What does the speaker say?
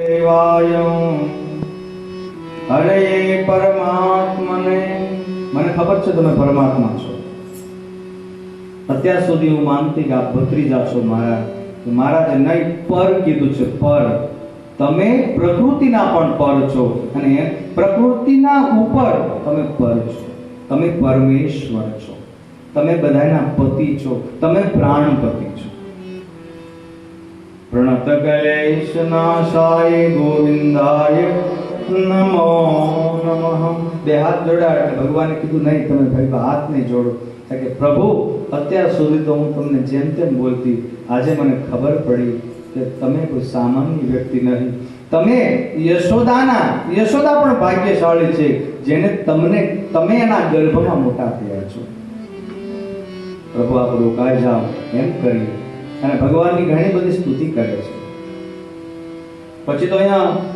દેવાય અત્યાર સુધી હું માનતી કે આપ ભત્રીજા છો મારા મહારાજે નહીં પર કીધું છે પર તમે પ્રકૃતિના પણ પર છો અને પ્રકૃતિના ઉપર તમે પર છો. તમે પરમેશ્વર છો. તમે બધાના પતિ છો. તમે પ્રાણપતિ છો. નાશાય ગોવિંદાય નમો નમઃ બે હાથ જોડ્યા ભગવાને કીધું, નહીં, તમે ભાઈ હાથ નહીં જોડો. કારણ કે પ્રભુ, અત્યાર સુધી તો હું તમને જેમ તેમ બોલતી, આજે મને ખબર પડી કે તમે કોઈ સામાન્ય વ્યક્તિ નથી તમે યશોદાના, યશોદા પણ ભાગ્યશાળી છે, જેને તમને, તમે એના ગર્ભમાં મોટા થયા છો. પ્રભુ, આપ રોકાઈ જાઓ, એમ કરી અને ભગવાનની ઘણી બધી સ્તુતિ કરે છે. પછી તો અહીંયા